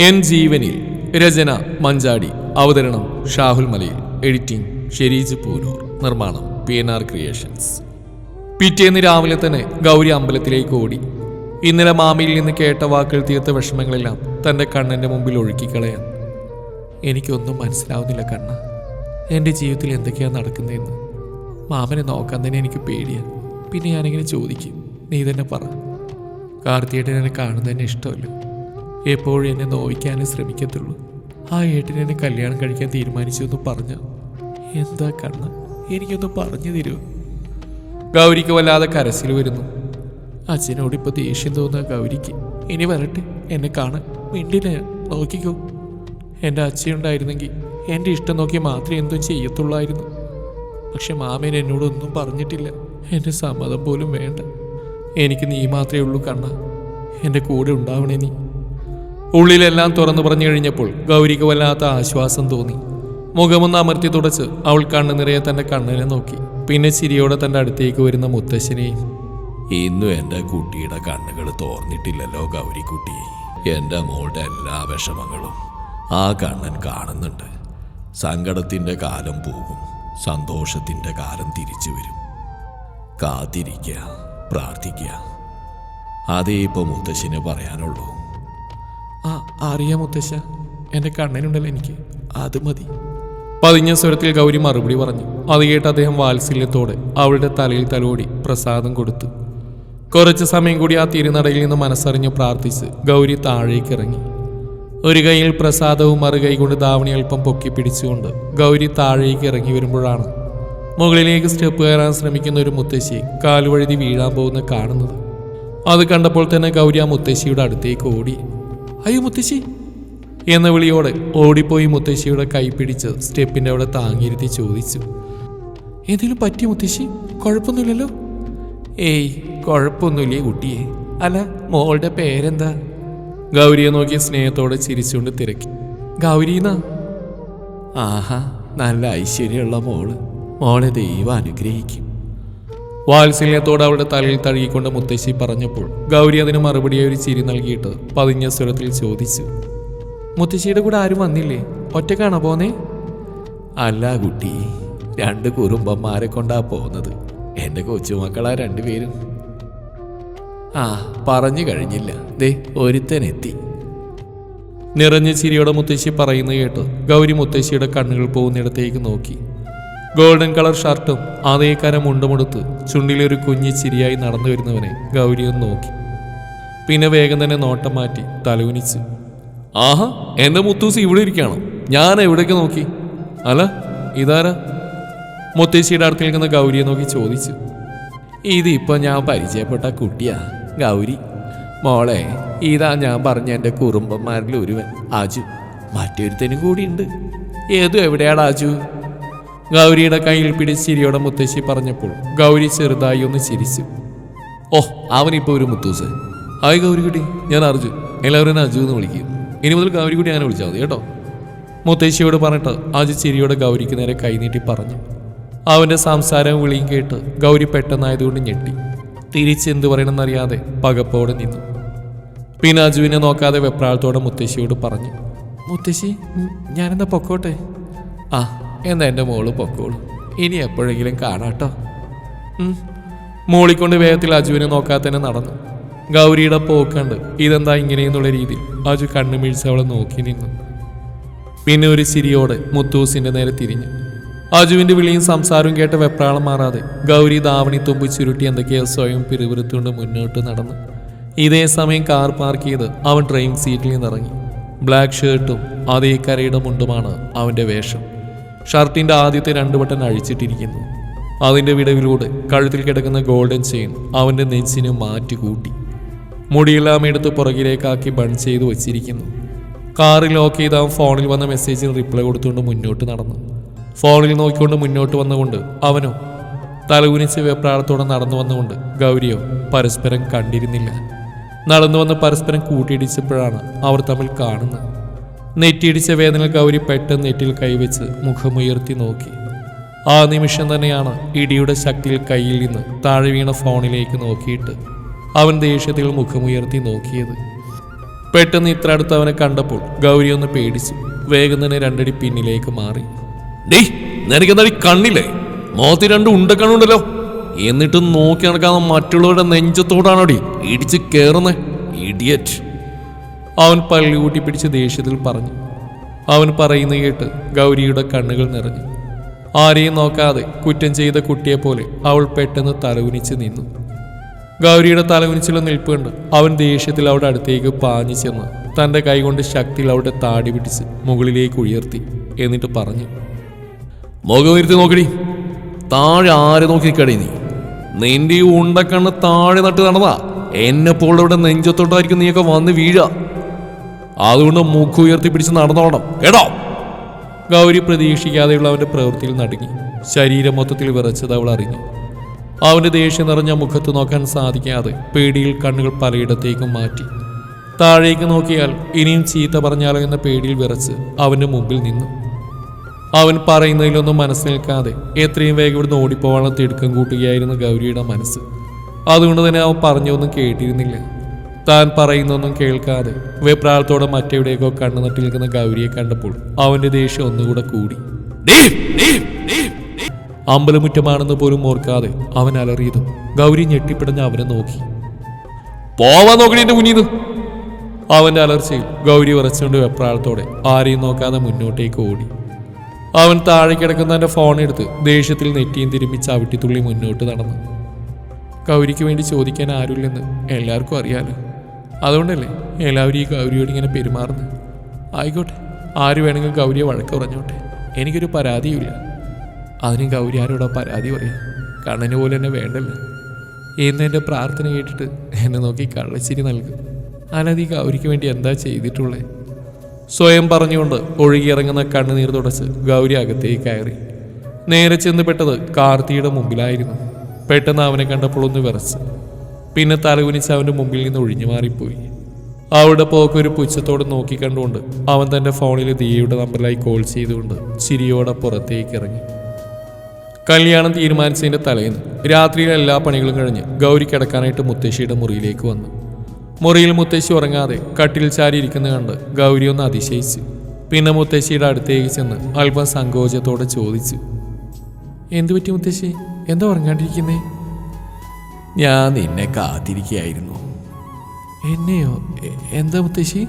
N ജീവനിൽ രചന മഞ്ചാടി അവതരണം ഷാഹുൽ മലയിൽ എഡിറ്റിംഗ് ഷെരീജ് പൂനൂർ നിർമ്മാണം പി എൻ ആർ ക്രിയേഷൻസ്. പിറ്റേന്ന് രാവിലെ തന്നെ ഗൗരി അമ്പലത്തിലേക്ക് ഓടി. ഇന്നലെ മാമിയിൽ നിന്ന് കേട്ട വാക്കുകൾ തീർത്ത വിഷമങ്ങളെല്ലാം തന്റെ കണ്ണന്റെ മുമ്പിൽ ഒഴുക്കിക്കളയാൻ. എനിക്കൊന്നും മനസ്സിലാവുന്നില്ല കണ്ണ. എന്റെ ജീവിതത്തിൽ എന്തൊക്കെയാണ് നടക്കുന്നതെന്ന്. മാമനെ നോക്കാൻ തന്നെ എനിക്ക് പേടിയാണ് പിന്നെ ഞാനിങ്ങനെ ചോദിക്കും. നീ തന്നെ പറ. കാർത്തിയേട്ടൻ എന്നെ കാണുന്നതന്നെ ഇഷ്ടമല്ല. എപ്പോഴും എന്നെ നോവിക്കാനേ ശ്രമിക്കത്തുള്ളൂ. ആ ഏട്ടൻ എന്നെ കല്യാണം കഴിക്കാൻ തീരുമാനിച്ചു എന്ന് പറഞ്ഞു. എന്താ കണ്ണ? എനിക്കൊന്ന് പറഞ്ഞു തരുമോ ഗൗരിക്ക് വല്ലാതെ കരസിൽ വരുന്നു. അച്ഛനോട് ഇപ്പൊ ദേഷ്യം തോന്നുക ഗൗരിക്ക്. ഇനി വരട്ടെ എന്നെ കാണാൻ. മിണ്ടിനെ നോക്കിക്കോ. എന്റെ അച്ഛയുണ്ടായിരുന്നെങ്കിൽ എന്റെ ഇഷ്ടം നോക്കി മാത്രമേ എന്തും ചെയ്യത്തുള്ളായിരുന്നു. പക്ഷെ മാമൻ എന്നോടൊന്നും പറഞ്ഞിട്ടില്ല. എന്റെ സമ്മതം പോലും വേണ്ട. എനിക്ക് നീ മാത്രമേ ഉള്ളൂ കണ്ണ. എന്റെ കൂടെ ഉണ്ടാവണേ നീ. ഉള്ളിലെല്ലാം തുറന്നു പറഞ്ഞു കഴിഞ്ഞപ്പോൾ ഗൗരിക്ക് വല്ലാത്ത ആശ്വാസം തോന്നി. മുഖമൊന്ന് അമർത്തി തുടച്ച് അവൾ കണ്ണു നിറയെ തന്റെ കണ്ണിനെ നോക്കി. പിന്നെ ചിരിയോടെ തന്റെ അടുത്തേക്ക് വരുന്ന മുത്തശ്ശനെയും ഇന്നും എന്റെ കുട്ടിയുടെ കണ്ണുകൾ തോർന്നിട്ടില്ലല്ലോ ഗൗരിക്കുട്ടി. എന്റെ മോളുടെ എല്ലാ വിഷമങ്ങളും ആ കണ്ണൻ കാണുന്നുണ്ട്. സങ്കടത്തിന്റെ കാലം പോകും സന്തോഷത്തിന്റെ കാലം തിരിച്ചു വരും. കാത്തിരിക്കുക പ്രാർത്ഥിക്കുക അതേ ഇപ്പോൾ മുത്തശ്ശിന് പറയാനുള്ളൂ. ആ അറിയാം മുത്തശ്ശ. എന്റെ കണ്ണനുണ്ടല്ലോ എനിക്ക്. അത് മതി. പതിഞ്ഞ സ്വരത്തിൽ ഗൗരി മറുപടി പറഞ്ഞു. അത് കേട്ട് അദ്ദേഹം വാത്സല്യത്തോടെ അവളുടെ തലയിൽ തലോടി പ്രസാദം കൊടുത്തു. കുറച്ച് സമയം കൂടി ആ തിരുനടയിൽ നിന്ന് മനസ്സറിഞ്ഞു പ്രാർത്ഥിച്ച് ഗൗരി താഴേക്ക് ഇറങ്ങി ഒരു കൈയിൽ പ്രസാദവും മറുകൈ കൊണ്ട് ധാവണി അല്പം പൊക്കി പിടിച്ചുകൊണ്ട് ഗൗരി താഴേക്ക് ഇറങ്ങി വരുമ്പോഴാണ് മുകളിലേക്ക് സ്റ്റെപ്പ് കയറാൻ ശ്രമിക്കുന്ന ഒരു മുത്തശ്ശി കാലുവഴുതി വീഴാൻ പോകുന്ന കാണുന്നത്. അത് കണ്ടപ്പോൾ തന്നെ ഗൗരി ആ മുത്തശ്ശിയുടെ അടുത്തേക്ക് ഓടി. അയ്യോ മുത്തശ്ശി. എന്ന വിളിയോടെ ഓടിപ്പോയി മുത്തശ്ശിയുടെ കൈ പിടിച്ച് സ്റ്റെപ്പിന്റെ അവിടെ താങ്ങിയിരുത്തി ചോദിച്ചു. എന്തെങ്കിലും പറ്റി മുത്തശ്ശി? കുഴപ്പമൊന്നുമില്ലല്ലോ? ഏയ് കുഴപ്പമൊന്നുമില്ലേ കുട്ടിയെ. അല്ല മോളുടെ പേരെന്താ? ഗൗരിയെ നോക്കി സ്നേഹത്തോടെ ചിരിച്ചുകൊണ്ട് തിരക്കി. ഗൗരിന്നാ? ആഹാ നല്ല ഐശ്വര്യമുള്ള മോൾ. മോളെ ദൈവം അനുഗ്രഹിക്കും. വാത്സല്യത്തോടെ അവളുടെ തലയിൽ തഴുകിക്കൊണ്ട് മുത്തശ്ശി പറഞ്ഞപ്പോൾ ഗൗരി അതിന് മറുപടിയായി ഒരു ചിരി നൽകിയിട്ട് പതിഞ്ഞ സ്വരത്തിൽ ചോദിച്ചു മുത്തശ്ശിയുടെ കൂടെ ആരും വന്നില്ലേ? ഒറ്റക്കാണോ പോന്നേ? അല്ല കുട്ടി രണ്ട് കുറുമ്പന്മാരെ കൊണ്ടാ പോകുന്നത് എന്റെ കൊച്ചുമക്കളാ രണ്ടുപേരും. ആ പറഞ്ഞു കഴിഞ്ഞില്ല. ദേ ഒരുത്തനെത്തി. നിറഞ്ഞ ചിരിയോടെ മുത്തശ്ശി പറയുന്നത് കേട്ട് ഗൗരി മുത്തശ്ശിയുടെ കണ്ണുകൾ പോകുന്നിടത്തേക്ക് നോക്കി. ഗോൾഡൻ കളർ ഷർട്ടും ആദയക്കാരം മുണ്ടുമുടുത്ത് ചുണ്ടിലൊരു കുഞ്ഞി ചിരിയായി നടന്നു വരുന്നവനെ ഗൗരി ഒന്ന് നോക്കി. പിന്നെ വേഗം തന്നെ നോട്ടം മാറ്റി തലകുനിച്ചു. ആഹാ എന്റെ മുത്തൂസ് ഇവിടെ ഇരിക്കണം ഞാൻ എവിടേക്ക് നോക്കി? അല്ല ഇതാരാ? മുത്തേശ്ശിയുടെ അടുത്ത് നിൽക്കുന്ന ഗൗരിയെ നോക്കി ചോദിച്ചു. ഇതിപ്പോ ഞാൻ പരിചയപ്പെട്ട കുട്ടിയാ ഗൗരി. മോളെ ഇതാ ഞാൻ പറഞ്ഞ എന്റെ കുറുമ്പന്മാരിൽ ഒരുവൻ ആജു. മറ്റൊരുത്തനും കൂടിയുണ്ട്. ഏതു എവിടെയാണ് ആജു? ഗൗരിയുടെ കയ്യിൽ പിടി ചിരിയോടെ മുത്തശ്ശി പറഞ്ഞപ്പോൾ ഗൗരി ചെറുതായി ഒന്ന് ചിരിച്ചു. ഓഹ് അവനിപ്പോ ഒരു മുത്തൂസ്. ഹായ് ഗൗരിക്കുട്ടി ഞാൻ അർജു. എല്ലാവരും അജു എന്ന് വിളിക്കും. ഇനി മുതൽ ഗൗരിക്കുട്ടി അങ്ങനെ വിളിച്ചാൽ മതി കേട്ടോ. മുത്തശ്ശിയോട് പറഞ്ഞിട്ട് അജു ചിരിയോടെ ഗൗരിക്ക് നേരെ കൈനീട്ടി പറഞ്ഞു. അവന്റെ സംസാരവും വിളിയും കേട്ട് ഗൗരി പെട്ടെന്നായതുകൊണ്ട് ഞെട്ടി. തിരിച്ചെന്ത് പറയണമെന്നറിയാതെ പകപ്പോടെ നിന്നു. പിന്നെ അജുവിനെ നോക്കാതെ വെപ്രാളത്തോടെ മുത്തശ്ശിയോട് പറഞ്ഞു. മുത്തശ്ശി ഞാനെന്താ പൊക്കോട്ടെ? ആ എന്നാ എന്റെ മോൾ പൊക്കോളൂ. ഇനി എപ്പോഴെങ്കിലും കാണാട്ടോ. മോളിക്കൊണ്ട് വേഗത്തിൽ അജുവിനെ നോക്കാതെ തന്നെ നടന്നു. ഗൗരിയുടെ പോക്കണ്ട്. ഇതെന്താ ഇങ്ങനെയെന്നുള്ള രീതിയിൽ അജു കണ്ണുമിഴിച്ച് അവളെ നോക്കി നിന്നു. പിന്നെ ഒരു ചിരിയോടെ മുത്തൂസിന്റെ നേരെ തിരിഞ്ഞു. അജുവിന്റെ വിളിയും സംസാരവും കേട്ട വെപ്രാളം മാറാതെ ഗൗരി ദാവണി തുമ്പ് ചുരുട്ടി എന്തൊക്കെയോ സ്വയം പിറുപിറുത്തുകൊണ്ട് മുന്നോട്ട് നടന്നു. ഇതേ സമയം കാർ പാർക്ക് ചെയ്ത് അവൻ ഡ്രൈവിംഗ് സീറ്റിൽ നിന്നിറങ്ങി. ബ്ലാക്ക് ഷർട്ടും അതേ കരയുടെ മുണ്ടുമാണ് അവന്റെ വേഷം. ഷർട്ടിന്റെ ആദ്യത്തെ രണ്ട് ബട്ടൺ അഴിച്ചിട്ടിരിക്കുന്നു. അതിന്റെ വിടവിലൂടെ കഴുത്തിൽ കിടക്കുന്ന ഗോൾഡൻ ചെയിൻ അവന്റെ നെഞ്ചിനെ മാറ്റി കൂട്ടി മുടിയെല്ലാം എടുത്ത് പുറകിലേക്കാക്കി ബൺ ചെയ്ത് വച്ചിരിക്കുന്നു. കാറിൽ ലോക്ക് ചെയ്ത് ഫോണിൽ വന്ന മെസ്സേജിന് റിപ്ലൈ കൊടുത്തുകൊണ്ട് മുന്നോട്ട് നടന്നു. ഫോണിൽ നോക്കിക്കൊണ്ട് മുന്നോട്ട് വന്നുകൊണ്ട് അവനോ തലകുനിച്ച് വെപ്രാളത്തോടെ നടന്നു വന്നുകൊണ്ട് ഗൗരിയോ പരസ്പരം കണ്ടിരുന്നില്ല. നടന്നു വന്ന് പരസ്പരം കൂട്ടിയിടിച്ചപ്പോഴാണ് അവർ തമ്മിൽ കാണുന്നത്. നെറ്റിയിടിച്ച വേദന ഗൗരി പെട്ടെന്ന് നെറ്റിൽ കൈവച്ച് മുഖമുയർത്തി നോക്കി. ആ നിമിഷം തന്നെയാണ് ഇടിയുടെ ശക്തിയിൽ കയ്യിൽ നിന്ന് താഴെ വീണ ഫോണിലേക്ക് നോക്കിയിട്ട് അവൻ ദേഷ്യത്തിൽ മുഖമുയർത്തി നോക്കിയത്. പെട്ടെന്ന് ഇത്ര അടുത്ത് അവനെ കണ്ടപ്പോൾ ഗൗരി ഒന്ന് പേടിച്ചു വേഗം തന്നെ രണ്ടടി പിന്നിലേക്ക് മാറി. ഡേയ് നിനക്കെന്താ കണ്ണില്ലേ? മോത്തി രണ്ട് ഉണ്ടക്കണ്ണുണ്ടല്ലോ. എന്നിട്ട് നോക്കി നടക്കാതെ മറ്റുള്ളവരുടെ നെഞ്ചത്തോടാണോടി ഇടിച്ച് കേറുന്നേ? ഇഡിയറ്റ് അവൻ പള്ളി കൂട്ടി പിടിച്ച് ദേഷ്യത്തിൽ പറഞ്ഞു. അവൻ പറയുന്ന കേട്ട് ഗൗരിയുടെ കണ്ണുകൾ നിറഞ്ഞു. ആരെയും നോക്കാതെ കുറ്റം ചെയ്ത കുട്ടിയെപ്പോലെ അവൾ പെട്ടെന്ന് തലകുനിച്ച് നിന്നു. ഗൗരിയുടെ തലകുനിച്ചുള്ള നിൽപ്പ് കണ്ട് അവൻ ദേഷ്യത്തിൽ അവിടെ അടുത്തേക്ക് പാഞ്ഞു ചെന്ന് തന്റെ കൈകൊണ്ട് ശക്തിയിൽ അവിടെ താടി പിടിച്ച് മുകളിലേക്ക് ഉയർത്തി എന്നിട്ട് പറഞ്ഞു. മുഖം ഇരുത്തി നോക്കടി. താഴെ ആരെ നോക്കി നിൽക്കടി നീ? നിന്റെ ഈ ഉണ്ടക്കണ്ണ് താഴെ നട്ട് നടന്നാ. എന്നെ ഇവിടെ നെഞ്ചത്തോട്ടായിരിക്കും നീയൊക്കെ വന്ന് വീഴ. അതുകൊണ്ട് മൂക്ക് ഉയർത്തി പിടിച്ച് നടന്നോണം കേട്ടോ ഗൗരി പ്രതീക്ഷിക്കാതെയുള്ള അവന്റെ പ്രവൃത്തിയിൽ നടുങ്ങി. ശരീരം മൊത്തത്തിൽ വിറച്ചത് അവൾ അറിഞ്ഞു. അവന്റെ ദേഷ്യം നിറഞ്ഞ മുഖത്ത് നോക്കാൻ സാധിക്കാതെ പേടിയിൽ കണ്ണുകൾ പലയിടത്തേക്കും മാറ്റി. താഴേക്ക് നോക്കിയാൽ ഇനിയും ചീത്ത പറഞ്ഞാലോ എന്ന പേടിയിൽ വിറച്ച് അവന്റെ മുമ്പിൽ നിന്നു. അവൻ പറയുന്നതിലൊന്നും മനസ്സിൽ നിൽക്കാതെ എത്രയും വേഗം ഇവിടുന്ന് ഓടിപ്പോവാനുള്ള തിടുക്കം കൂട്ടുകയായിരുന്നു ഗൗരിയുടെ മനസ്സ്. അതുകൊണ്ട് തന്നെ അവൻ പറഞ്ഞൊന്നും കേട്ടിരുന്നില്ല. താൻ പറയുന്നൊന്നും കേൾക്കാതെ വെപ്രാളത്തോടെ മറ്റെവിടെയൊക്കെ കണ്ണു നട്ടി നിൽക്കുന്ന ഗൗരിയെ കണ്ടപ്പോൾ അവന്റെ ദേഷ്യം ഒന്നുകൂടെ കൂടി. അമ്പലമുറ്റമാണെന്ന് പോലും ഓർക്കാതെ അവൻ അലറിയതും ഗൗരി ഞെട്ടിപ്പിടഞ്ഞ് അവനെ നോക്കി. പോവാൻ നോക്കണി എന്റെ കുഞ്ഞിന്ന്. അവന്റെ അലർച്ചയിൽ ഗൗരി ഉറച്ചുകൊണ്ട് വെപ്രാളത്തോടെ ആരെയും നോക്കാതെ മുന്നോട്ടേക്ക് ഓടി. അവൻ താഴെ കിടക്കുന്ന തന്റെ ഫോൺ എടുത്ത് ദേഷ്യത്തിൽ നെറ്റിയും തിരുമ്പിച്ച് ചവിട്ടിത്തുള്ളി മുന്നോട്ട് നടന്നു. ഗൗരിക്ക് വേണ്ടി ചോദിക്കാൻ ആരുമില്ലെന്ന് എല്ലാവർക്കും അറിയാലോ. അതുകൊണ്ടല്ലേ എല്ലാവരും ഈ ഗൗരിയോട് ഇങ്ങനെ പെരുമാറുന്നത്? ആയിക്കോട്ടെ ആര് വേണമെങ്കിലും ഗൗരിയെ വഴക്ക് പറഞ്ഞോട്ടെ. എനിക്കൊരു പരാതിയുമില്ല. അതിന് ഗൗരി ആരോടാ പരാതി പറയാം? കണ്ണന് പോലെ എന്നെ വേണ്ടല്ലോ. എന്ന് എന്റെ പ്രാർത്ഥന കേട്ടിട്ട് എന്നെ നോക്കി കള്ളച്ചിരി നൽകും. അല്ലാതെ ഈ ഗൗരിക്ക് വേണ്ടി എന്താ ചെയ്തിട്ടുള്ളേ? സ്വയം പറഞ്ഞുകൊണ്ട് ഒഴുകിയിറങ്ങുന്ന കണ്ണുനീർ തുടച്ച് ഗൗരി അകത്തേക്ക് കയറി. നേരെ ചെന്ന് പെട്ടത് കാർത്തിയുടെ മുമ്പിലായിരുന്നു. പെട്ടെന്ന് അവനെ കണ്ടപ്പോൾ ഒന്ന് വിറച്ച്. പിന്നെ തലകുനിച്ച് അവന്റെ മുമ്പിൽ നിന്ന് ഒഴിഞ്ഞു മാറിപ്പോയി. അവളുടെ പോക്ക് ഒരു പുച്ഛത്തോട് നോക്കിക്കണ്ടുകൊണ്ട് അവൻ തന്റെ ഫോണിൽ ദിയയുടെ നമ്പറിലായി കോൾ ചെയ്തുകൊണ്ട് ചിരിയോടെ പുറത്തേക്ക് ഇറങ്ങി. കല്യാണം തീരുമാനിച്ചതിന്റെ തലേന്ന് രാത്രിയിൽ എല്ലാ പണികളും കഴിഞ്ഞ് ഗൗരി കിടക്കാനായിട്ട് മുത്തശ്ശിയുടെ മുറിയിലേക്ക് വന്നു. മുറിയിൽ മുത്തശ്ശി ഉറങ്ങാതെ കട്ടിൽ ചാരി ഇരിക്കുന്ന കണ്ട് ഗൗരി ഒന്ന് അതിശയിച്ച് പിന്നെ മുത്തശ്ശിയുടെ അടുത്തേക്ക് ചെന്ന് അല്പം സങ്കോചത്തോടെ ചോദിച്ചു എന്തു പറ്റി മുത്തശ്ശി? എന്താ ഉറങ്ങാണ്ടിരിക്കുന്നേ? ഞാൻ നിന്നെ കാത്തിരിക്കുകയായിരുന്നു എന്നെയോ? എന്താ മുത്തശ്ശി?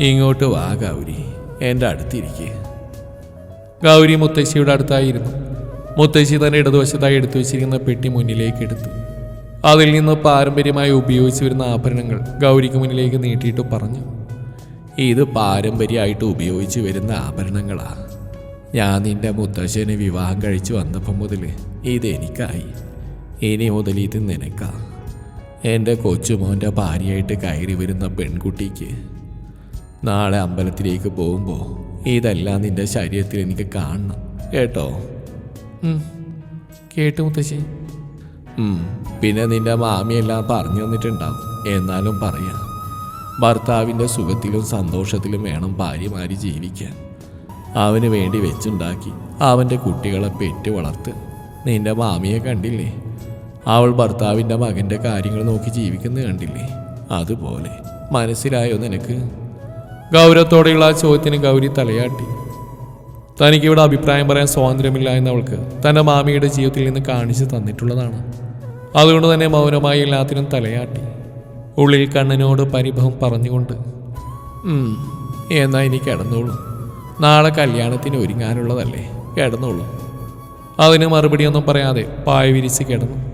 ഇങ്ങോട്ട് വാ ഗൗരി. എന്റെ അടുത്തിരിക്കുക ഗൗരി മുത്തശ്ശിയുടെ അടുത്തായിരുന്നു. മുത്തശ്ശി തന്റെ ഇടതുവശത്തായി എടുത്തു വെച്ചിരിക്കുന്ന പെട്ടി മുന്നിലേക്ക് എടുത്തു. അതിൽ നിന്ന് പാരമ്പര്യമായി ഉപയോഗിച്ചു വരുന്ന ആഭരണങ്ങൾ ഗൗരിക്ക് മുന്നിലേക്ക് നീട്ടിയിട്ട് പറഞ്ഞു ഇത് പാരമ്പര്യമായിട്ട് ഉപയോഗിച്ചു വരുന്ന ആഭരണങ്ങളാണ് ഞാൻ നിന്റെ മുത്തശ്ശനെ വിവാഹം കഴിച്ചു വന്നപ്പം മുതൽ ഇതെനിക്കായി ഇനി മുതൽ ഇത് നിനക്ക. എന്റെ കൊച്ചുമോന്റെ ഭാര്യയായിട്ട് കയറി വരുന്ന പെൺകുട്ടിക്ക് നാളെ അമ്പലത്തിലേക്ക് പോകുമ്പോൾ ഇതെല്ലാം നിന്റെ ശരീരത്തിൽ എനിക്ക് കാണണം. കേട്ടോ. കേട്ടു മുത്തശ്ശി. പിന്നെ നിന്റെ മാമിയെല്ലാം പറഞ്ഞു തന്നിട്ടുണ്ടാവും. എന്നാലും പറയാം. ഭർത്താവിന്റെ സുഖത്തിലും സന്തോഷത്തിലും വേണം ഭാര്യമാരി ജീവിക്കാൻ. അവന് വേണ്ടി വെച്ചുണ്ടാക്കി അവന്റെ കുട്ടികളെ പെറ്റ് വളർത്ത് നിന്റെ മാമിയെ കണ്ടില്ലേ? അവൾ ഭർത്താവിന്റെ മകന്റെ കാര്യങ്ങൾ നോക്കി ജീവിക്കുന്നത് കണ്ടില്ലേ? അതുപോലെ മനസ്സിലായോ നിനക്ക്? ഗൗരവത്തോടെയുള്ള ആ ചോദ്യത്തിന് ഗൗരി തലയാട്ടി. തനിക്കിവിടെ അഭിപ്രായം പറയാൻ സ്വാതന്ത്ര്യമില്ല എന്നവൾക്ക് തന്റെ മാമിയുടെ ജീവിതത്തിൽ നിന്ന് കാണിച്ചു തന്നിട്ടുള്ളതാണ്. അതുകൊണ്ട് തന്നെ മൗനമായി എല്ലാത്തിനും തലയാട്ടി. ഉള്ളിൽ കണ്ണനോട് പരിഭവം പറഞ്ഞുകൊണ്ട് "ഉം, എന്നാ ഇനി കിടന്നോളൂ. നാളെ കല്യാണത്തിന് ഒരുങ്ങാനുള്ളതല്ലേ കിടന്നോളൂ. അതിന് മറുപടിയൊന്നും പറയാതെ പായ വിരിച്ച് കിടന്നു.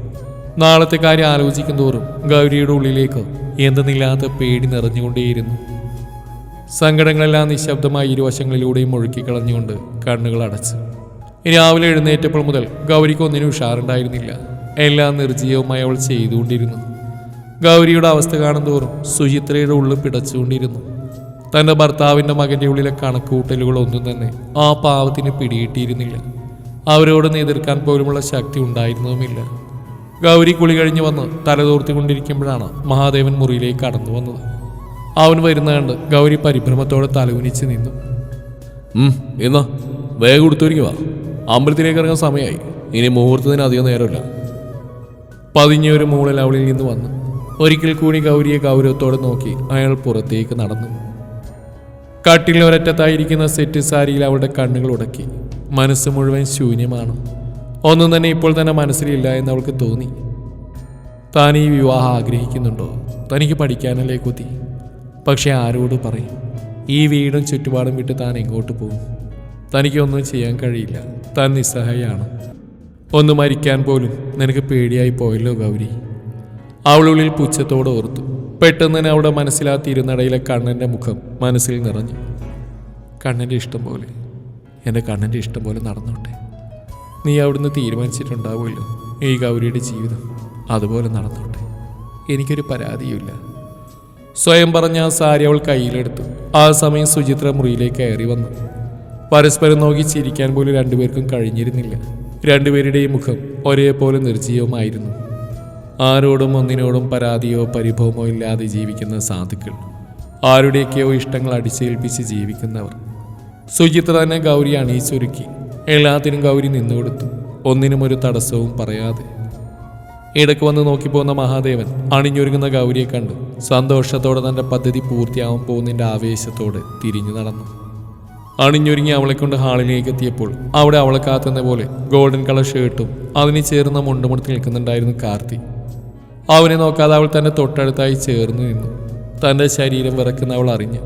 നാളത്തെ കാര്യം ആലോചിക്കും തോറും ഗൗരിയുടെ ഉള്ളിലേക്ക് എന്തെന്നില്ലാത്ത പേടി നിറഞ്ഞുകൊണ്ടേയിരുന്നു. സങ്കടങ്ങളെല്ലാം നിശബ്ദമായി ഇരുവശങ്ങളിലൂടെയും ഒഴുക്കിക്കളഞ്ഞുകൊണ്ട് കണ്ണുകൾ അടച്ചു. രാവിലെ എഴുന്നേറ്റപ്പോൾ മുതൽ ഗൗരിക്ക് ഒന്നിനും ഉഷാറുണ്ടായിരുന്നില്ല. എല്ലാം നിർജീവമായി അവൾ ചെയ്തുകൊണ്ടിരുന്നു. ഗൗരിയുടെ അവസ്ഥ കാണുന്തോറും സുചിത്രയുടെ ഉള്ളിൽ പിടച്ചുകൊണ്ടിരുന്നു. തന്റെ ഭർത്താവിന്റെ മകന്റെ ഉള്ളിലെ കണക്കുകൂട്ടലുകളൊന്നും തന്നെ ആ പാവത്തിന് പിടികിട്ടിയിരുന്നില്ല. അവരോട് എതിർക്കാൻ പോലുമുള്ള ശക്തി ഉണ്ടായിരുന്നതുമില്ല. ഗൗരി കുളി കഴിഞ്ഞ് വന്ന് തലതോർത്തിക്കൊണ്ടിരിക്കുമ്പോഴാണ് മഹാദേവൻ മുറിയിലേക്ക് കടന്നു വന്നത്. അവൻ വരുന്ന കണ്ട് ഗൗരി പരിഭ്രമത്തോടെ തലകുനിച്ച് നിന്നു. എന്നാ വേഗം കൊടുത്തൊരുങ്ങി വാ. അമ്പലത്തിലേക്ക് ഇറങ്ങാൻ സമയമായി ഇനി മുഹൂർത്തത്തിന് അധികം നേരമില്ല. പതിഞ്ഞ ഒരു മൂളൽ അവളിൽ നിന്ന് വന്നു. ഒരിക്കൽ കൂടി ഗൗരിയെ ഗൗരവത്തോടെ നോക്കി അയാൾ പുറത്തേക്ക് നടന്നു. കട്ടിൽ ഒരറ്റത്തായിരിക്കുന്ന സെറ്റ് സാരിയിൽ അവളുടെ കണ്ണുകൾ ഉടക്കി. മനസ്സ് മുഴുവൻ ശൂന്യമാണ്. ഒന്നും തന്നെ ഇപ്പോൾ തന്നെ മനസ്സിലില്ല എന്ന് അവൾക്ക് തോന്നി. താൻ ഈ വിവാഹം ആഗ്രഹിക്കുന്നുണ്ടോ? തനിക്ക് പഠിക്കാനല്ലേ കുതി. പക്ഷെ ആരോട് പറയും? ഈ വീടും ചുറ്റുപാടും വിട്ട് താൻ എങ്ങോട്ട് പോകും? തനിക്കൊന്നും ചെയ്യാൻ കഴിയില്ല. താൻ നിസ്സഹായാണ്. ഒന്ന് മരിക്കാൻ പോലും നിനക്ക് പേടിയായി പോയല്ലോ ഗൗരി. അവളുള്ളിൽ പുച്ഛത്തോടെ ഓർത്തു. പെട്ടെന്ന് തന്നെ അവിടെ മനസ്സിലാ തിരുനടയിലെ കണ്ണന്റെ മുഖം മനസ്സിൽ നിറഞ്ഞു. കണ്ണന്റെ ഇഷ്ടം പോലെ. എന്റെ കണ്ണന്റെ ഇഷ്ടം പോലെ നടന്നോട്ടെ. നീ അവിടുന്ന് തീരുമാനിച്ചിട്ടുണ്ടാവുമല്ലോ ഈ ഗൗരിയുടെ ജീവിതം. അതുപോലെ നടന്നോട്ടെ. എനിക്കൊരു പരാതിയുമില്ല. സ്വയം പറഞ്ഞ ആ സാരി അവൾ കയ്യിലെടുത്തു. ആ സമയം സുചിത്ര മുറിയിലേക്ക് കയറി വന്നു. പരസ്പരം നോക്കി ചിരിക്കാൻ പോലും രണ്ടുപേർക്കും കഴിഞ്ഞിരുന്നില്ല. രണ്ടുപേരുടെയും മുഖം ഒരേപോലെ നിർജീവമായിരുന്നു ആരോടും ഒന്നിനോടും പരാതിയോ പരിഭവമോ ഇല്ലാതെ ജീവിക്കുന്ന സാധുക്കൾ. ആരുടെയൊക്കെയോ ഇഷ്ടങ്ങൾ അടിച്ചേൽപ്പിച്ച് ജീവിക്കുന്നവർ. സുചിത്ര തന്നെ ഗൗരി അണിയിച്ചൊരുക്കി. എല്ലാത്തിനും ഗൗരി നിന്നുകൊടുത്തു ഒന്നിനും ഒരു തടസ്സവും പറയാതെ. ഇടയ്ക്ക് വന്ന് നോക്കിപ്പോന്ന മഹാദേവൻ അണിഞ്ഞൊരുങ്ങുന്ന ഗൗരിയെ കണ്ട് സന്തോഷത്തോടെ തന്റെ പദ്ധതി പൂർത്തിയാവാൻ പോകുന്നതിന്റെ ആവേശത്തോടെ തിരിഞ്ഞു നടന്നു. അണിഞ്ഞൊരുങ്ങി അവളെ കൊണ്ട് ഹാളിലേക്ക് എത്തിയപ്പോൾ അവിടെ അവളെ കാത്തുന്ന പോലെ ഗോൾഡൻ കളർ ഷർട്ടും അതിന് ചേർന്ന മുണ്ടുമുടുത്ത് നിൽക്കുന്നുണ്ടായിരുന്നു കാർത്തി. അവനെ നോക്കാതെ അവൾ തന്നെ തൊട്ടടുത്തായി ചേർന്ന് നിന്നു. തന്റെ ശരീരം വിറക്കുന്ന അവൾ അറിഞ്ഞു.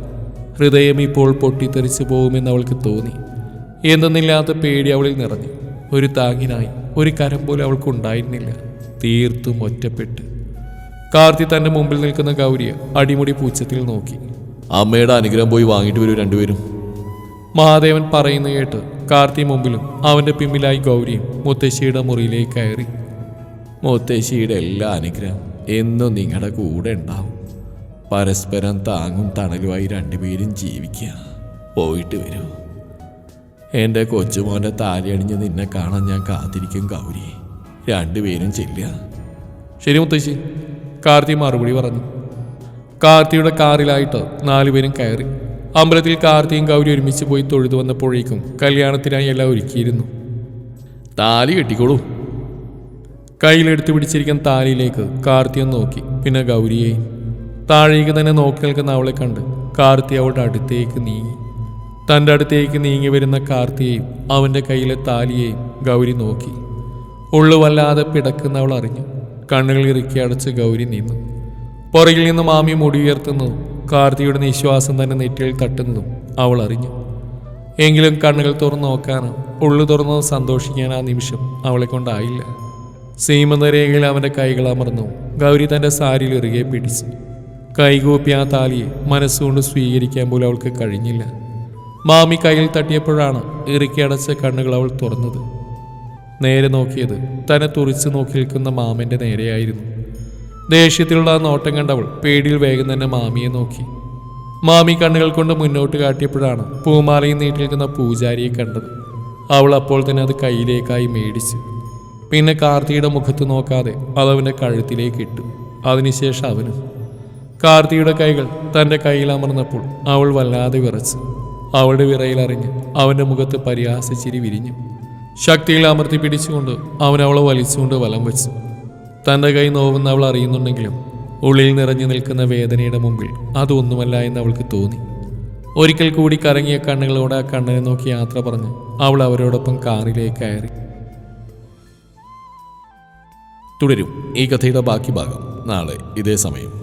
ഹൃദയം ഇപ്പോൾ പൊട്ടിത്തെറിച്ചു പോകുമെന്ന് അവൾക്ക് തോന്നി. എന്തെന്നില്ലാത്ത പേടി അവളിൽ നിറഞ്ഞു. ഒരു താങ്ങിനായി ഒരു കരം പോലും അവൾക്ക് ഉണ്ടായിരുന്നില്ല. തീർത്തും ഒറ്റപ്പെട്ട്. കാർത്തി തന്റെ മുമ്പിൽ നിൽക്കുന്ന ഗൗരിയെ അടിമുടി പൂച്ചത്തിൽ നോക്കി. അമ്മയുടെ അനുഗ്രഹം പോയി വാങ്ങിയിട്ട് വരൂ രണ്ടുപേരും. മഹാദേവൻ പറയുന്ന കേട്ട് കാർത്തി മുമ്പിലും അവന്റെ പിമ്മിലായി ഗൗരിയും മുത്തശ്ശിയുടെ മുറിയിലേക്ക് കയറി. മുത്തശ്ശിയുടെ എല്ലാ അനുഗ്രഹം എന്നും നിങ്ങളുടെ കൂടെ ഉണ്ടാവും. പരസ്പരം താങ്ങും തണലുമായി രണ്ടുപേരും ജീവിക്കുക. പോയിട്ട് വരൂ. എന്റെ കൊച്ചുമോന്റെ താലി അണിഞ്ഞ് നിന്നെ കാണാൻ ഞാൻ കാത്തിരിക്കും ഗൗരി. രണ്ടുപേരും ചെല്ലുക. ശരി മുത്തശ്ശി. കാർത്തി മറുപടി പറഞ്ഞു. കാർത്തിയുടെ കാറിലായിട്ട് നാലുപേരും കയറി. അമ്പലത്തിൽ കാർത്തിയും ഗൗരി ഒരുമിച്ച് പോയി തൊഴുതു വന്നപ്പോഴേക്കും കല്യാണത്തിനായി എല്ലാം ഒരുക്കിയിരുന്നു. താലി കെട്ടിക്കോളൂ. കയ്യിലെടുത്ത് പിടിച്ചിരിക്കുന്ന താലിയിലേക്ക് കാർത്തിയെ നോക്കി. പിന്നെ ഗൗരിയെ. താഴേക്ക് തന്നെ നോക്കി നിൽക്കുന്ന അവളെ കണ്ട് കാർത്തി അവളുടെ അടുത്തേക്ക് നീങ്ങി. തന്റെ അടുത്തേക്ക് നീങ്ങി വരുന്ന കാർത്തിയെയും അവന്റെ കയ്യിലെ താലിയെയും ഗൗരി നോക്കി. ഉള്ളുവല്ലാതെ പിടക്കുന്നവൾ പിടക്കുന്ന അറിഞ്ഞു. കണ്ണുകൾ ഇറുക്കി അടച്ച് ഗൗരി നിന്നു. പുറകിൽ നിന്ന് മാമി മുടി ഉയർത്തുന്നതും കാർത്തിയുടെ നിശ്വാസം തന്നെ നെറ്റിയിൽ തട്ടുന്നതും അവൾ അറിഞ്ഞു. എങ്കിലും കണ്ണുകൾ തുറന്നു നോക്കാനോ ഉള്ളു തുറന്നോ സന്തോഷിക്കാൻ ആ നിമിഷം അവളെ കൊണ്ടായില്ല. സീമന്തരേഖയിൽ അവന്റെ കൈകൾ അമർന്നു ഗൗരി തന്റെ സാരിയിൽ ഇറുകെ പിടിച്ചു. കൈകൂപ്പി ആ താലിയെ മനസ്സുകൊണ്ട് സ്വീകരിക്കാൻ പോലും അവൾക്ക് കഴിഞ്ഞില്ല. മാമി കയ്യിൽ തട്ടിയപ്പോഴാണ് ഇറുക്കിയടച്ച കണ്ണുകൾ അവൾ തുറന്നത്. നേരെ നോക്കിയത് തന്നെ തുറിച്ചു നോക്കി നിൽക്കുന്ന മാമിന്റെ നേരെയായിരുന്നു. ദേഷ്യത്തിലുള്ള ആ നോട്ടം കണ്ടവൾ പേടിയിൽ വേഗം തന്നെ മാമിയെ നോക്കി. മാമി കണ്ണുകൾ കൊണ്ട് മുന്നോട്ട് കാട്ടിയപ്പോഴാണ് പൂമാലയിൽ നീട്ടി നിൽക്കുന്ന പൂജാരിയെ കണ്ടത്. അവൾ അപ്പോൾ തന്നെ അത് കയ്യിലേക്കായി മേടിച്ചു. പിന്നെ കാർത്തിയുടെ മുഖത്ത് നോക്കാതെ അതവന്റെ കഴുത്തിലേക്ക് ഇട്ടു. അതിനുശേഷം അവനും. കാർത്തിയുടെ കൈകൾ തന്റെ കയ്യിൽ അമർന്നപ്പോൾ അവൾ വല്ലാതെ വിറച്ചു. അവളുടെ വിറയിലറിഞ്ഞ് അവന്റെ മുഖത്ത് പരിഹാസച്ചിരി വിരിഞ്ഞു. ശക്തിയിൽ അമർത്തി പിടിച്ചുകൊണ്ട് അവൻ അവളെ വലിച്ചുകൊണ്ട് വലം വെച്ചു. തന്റെ കൈ നോവുന്ന അവൾ അറിയുന്നുണ്ടെങ്കിലും ഉള്ളിൽ നിറഞ്ഞു നിൽക്കുന്ന വേദനയുടെ മുമ്പിൽ അതൊന്നുമല്ല എന്ന് അവൾക്ക് തോന്നി. ഒരിക്കൽ കൂടി കറങ്ങിയ കണ്ണുകളോടെ ആ കണ്ണനെ നോക്കി യാത്ര പറഞ്ഞ് അവൾ അവരോടൊപ്പം കാറിലേക്ക് കയറി. തുടരും ഈ കഥയുടെ ബാക്കി ഭാഗം നാളെ ഇതേ സമയം.